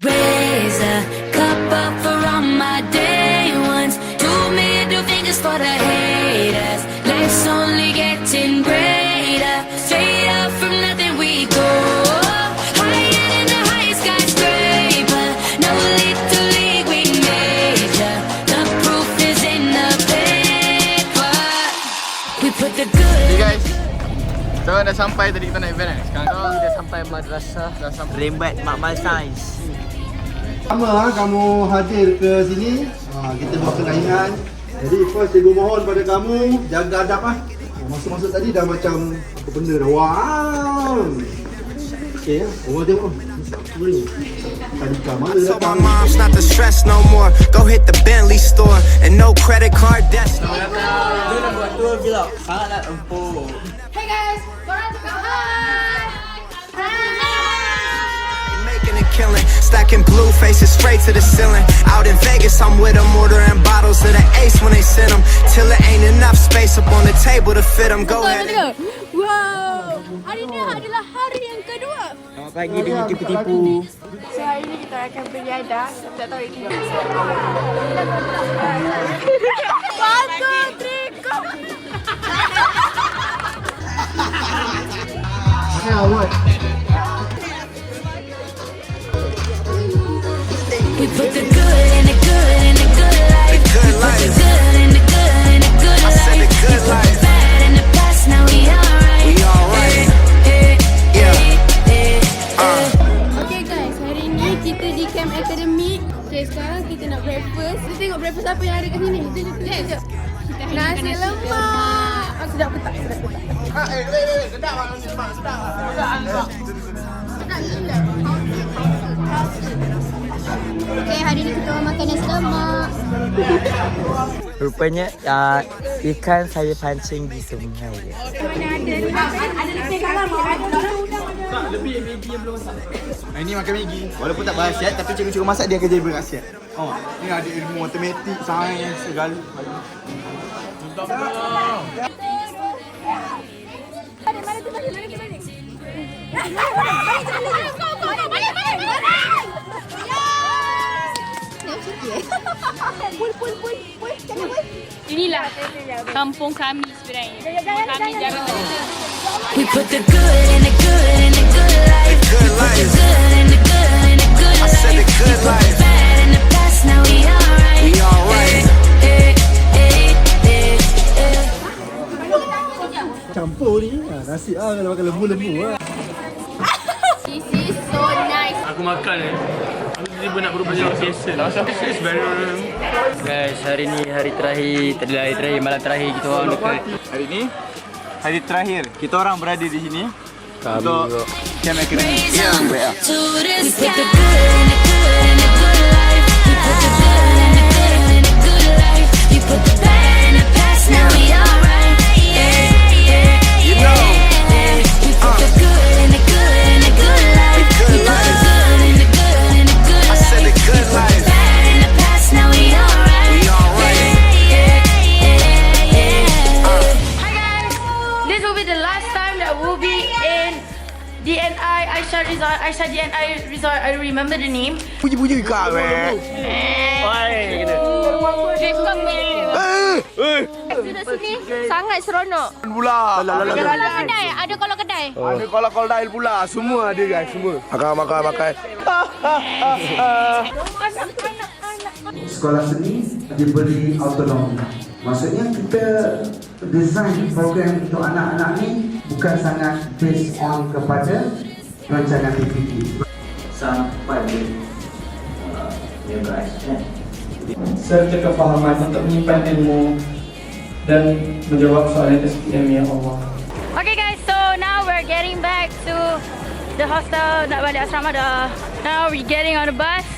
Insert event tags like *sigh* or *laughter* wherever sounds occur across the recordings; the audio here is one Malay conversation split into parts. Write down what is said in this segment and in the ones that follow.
Raise a cup up for all my day So dah sampai tadi kita naik van kan Sekarang kita Dah sampai madrasah dah sampai Rembat Makmal Sains Pertama ha, kamu hadir ke sini, ha, kita buat kenaian. Jadi first cikgu mohon pada kamu jaga adab ah. Ha, masuk-masuk tadi dah macam apa benda dah. Wow. Orang tengok. So my datang. mom's not to stress no more. Go hit the Bentley store and no credit card debt. Dia nak buat tour vlog Sangatlah empuk stacking blue faces straight to the ceiling. Out in Vegas, I'm with them, ordering bottles of the ace when they send them. Till it ain't enough space up on the table to fit them. Go ahead. and- Wow. Hari ni adalah hari yang kedua. Selamat pagi dengan tipu-tipu So hari ni kita akan beriadah. Tak tahu ini. We put the good in the good in the good life. The good we put life. the good in the good in the good I life. said the good we put life. the bad in the past, now we alright. We alright. Eh, eh, Yeah. eh, eh, eh. Okay guys, hari ni kita di Camp Academy. Okay, sekarang kita nak breakfast. Kita tengok breakfast apa yang ada kat sini. Jom, jom, jom, jom. Nasi lemak. Ah, sedap ke tak? Sedap ke tak? Okay, hari ni kita makan nasi lemak. *laughs* Rupanya uh, ikan saya pancing di sungai dia. Hari ni makan Maggi. Walaupun tak berhasiat Tapi cikgu-cikgu masak dia akan jadi berhasiat Oh, ni ada ilmu matematik, sains, segala Inilah kampung kami sebenarnya. Kami jangan We put the good in the good in the good life. We put life. the good in the good in the good I life. said the good we put life. the bad in the past, now we alright. We alright. Campur ni. Ha, nasi ah kalau makan lembu-lembu ah. This is so nice. Aku makan eh. Aku tiba nak berubah jadi biasa. Is very Guys, hari ni hari terakhir, tadi hari terakhir, malam terakhir kita orang dekat Hari ni Hari terakhir Kita orang berada di sini Kami Untuk. Camp Academy Raise DNI Aisyah Resort. Aisyah DNI Resort. I remember the name. Puji-puji kau eh. Sudah sini sangat seronok. Pula. Ada kolak kedai, ada kolak kedai. Ada kolak-kolak dail pula. Semua ada guys, semua. Makan, makan, makan. *laughs* sekolah seni diberi autonomi. Maksudnya kita design program untuk anak-anak ni bukan sangat based on kepada rancangan PPT. Sampai uh, ya guys, kan? serta kefahaman untuk menyimpan ilmu dan menjawab soalan SPM ya Allah. Okay guys, so now we're getting back to the hostel. Nak balik asrama dah. Now we're getting on the bus.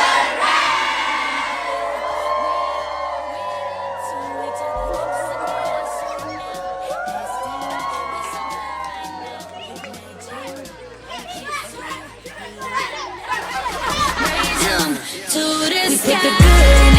to the sky.